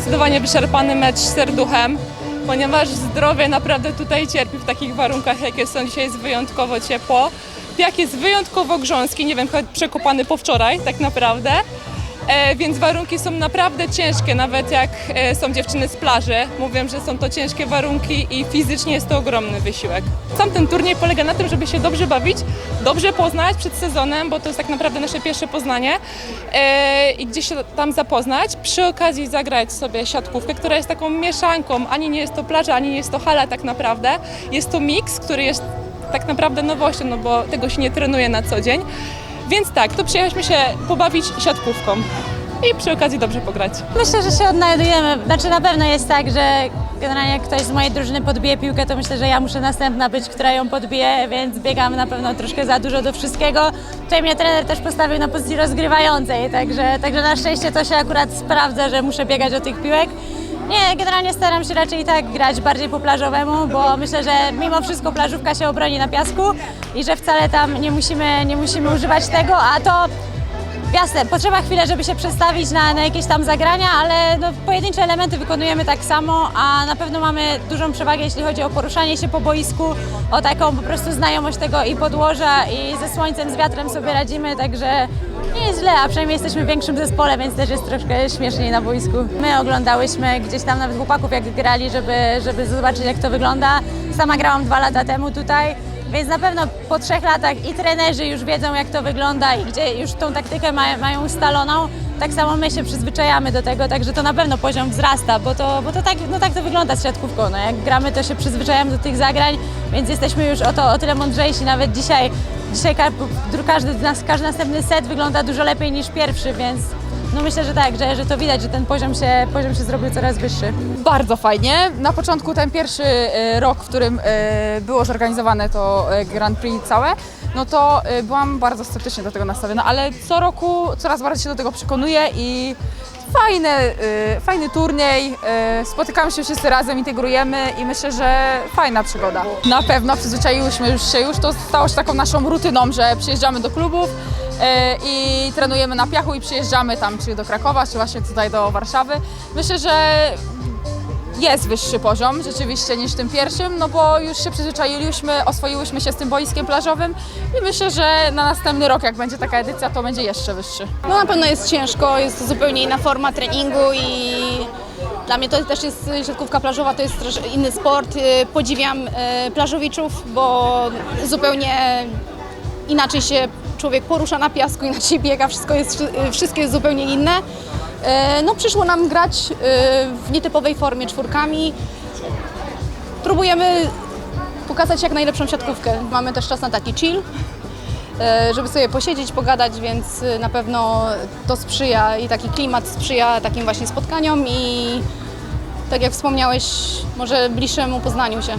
zdecydowanie wyczerpany mecz z serduchem, ponieważ zdrowie naprawdę tutaj cierpi w takich warunkach, jakie są. Dzisiaj jest wyjątkowo ciepło. Piach jest wyjątkowo grząski, nie wiem, przekopany po wczoraj tak naprawdę. E, więc warunki są naprawdę ciężkie, nawet jak e, są dziewczyny z plaży. Mówią, że są to ciężkie warunki i fizycznie jest to ogromny wysiłek. Sam ten turniej polega na tym, żeby się dobrze bawić, dobrze poznać przed sezonem, bo to jest tak naprawdę nasze pierwsze poznanie e, i gdzieś się tam zapoznać. Przy okazji zagrać sobie siatkówkę, która jest taką mieszanką. Ani nie jest to plaża, ani nie jest to hala tak naprawdę. Jest to miks, który jest tak naprawdę nowością, no bo tego się nie trenuje na co dzień. Więc tak, to przyjechaliśmy się pobawić siatkówką i przy okazji dobrze pograć. Myślę, że się odnajdujemy. Znaczy na pewno jest tak, że generalnie jak ktoś z mojej drużyny podbije piłkę, to myślę, że ja muszę następna być, która ją podbije, więc biegam na pewno troszkę za dużo do wszystkiego. Tutaj mnie trener też postawił na pozycji rozgrywającej, także, także na szczęście to się akurat sprawdza, że muszę biegać do tych piłek. Nie, generalnie staram się raczej i tak grać bardziej po plażowemu, bo myślę, że mimo wszystko plażówka się obroni na piasku i że wcale tam nie musimy, nie musimy używać tego, a to Jasne, potrzeba chwilę, żeby się przestawić na, na jakieś tam zagrania, ale no, pojedyncze elementy wykonujemy tak samo, a na pewno mamy dużą przewagę, jeśli chodzi o poruszanie się po boisku, o taką po prostu znajomość tego i podłoża, i ze słońcem, z wiatrem sobie radzimy, także nie jest źle, a przynajmniej jesteśmy w większym zespole, więc też jest troszkę śmieszniej na boisku. My oglądałyśmy gdzieś tam nawet chłopaków, jak grali, żeby, żeby zobaczyć, jak to wygląda. Sama grałam dwa lata temu tutaj. Więc na pewno po trzech latach i trenerzy już wiedzą, jak to wygląda i gdzie już tą taktykę ma, mają ustaloną. Tak samo my się przyzwyczajamy do tego, także to na pewno poziom wzrasta, bo to, bo to tak, no tak to wygląda z siatkówką. No jak gramy, to się przyzwyczajamy do tych zagrań, więc jesteśmy już o, to, o tyle mądrzejsi. Nawet dzisiaj, dzisiaj ka- każdy, każdy następny set wygląda dużo lepiej niż pierwszy, więc no myślę, że tak, że, że to widać, że ten poziom się, poziom się zrobił coraz wyższy. Bardzo fajnie. Na początku ten pierwszy e, rok, w którym e, było zorganizowane to e, Grand Prix całe, no to byłam bardzo sceptycznie do tego nastawiona, ale co roku coraz bardziej się do tego przekonuję i fajny, e, fajny turniej, e, spotykamy się wszyscy razem, integrujemy i myślę, że fajna przygoda. Na pewno przyzwyczaiłyśmy już się już, to stało się taką naszą rutyną, że przyjeżdżamy do klubów e, i trenujemy na piachu i przyjeżdżamy tam, czy do Krakowa, czy właśnie tutaj do Warszawy. Myślę, że jest wyższy poziom rzeczywiście niż tym pierwszym, no bo już się przyzwyczailiśmy, oswoiłyśmy się z tym boiskiem plażowym i myślę, że na następny rok, jak będzie taka edycja, to będzie jeszcze wyższy. No na pewno jest ciężko, jest zupełnie inna forma treningu i dla mnie to też jest siatkówka plażowa, to jest inny sport. Y, Podziwiam y, plażowiczów, bo zupełnie inaczej się człowiek porusza na piasku, inaczej biega, wszystko jest, wszystko jest zupełnie inne. Y, No przyszło nam grać y, w nietypowej formie czwórkami. Próbujemy pokazać jak najlepszą siatkówkę. Mamy też czas na taki chill, e, żeby sobie posiedzieć, pogadać, więc e, na pewno to sprzyja i taki klimat sprzyja takim właśnie spotkaniom i tak jak wspomniałeś, może bliższemu poznaniu się.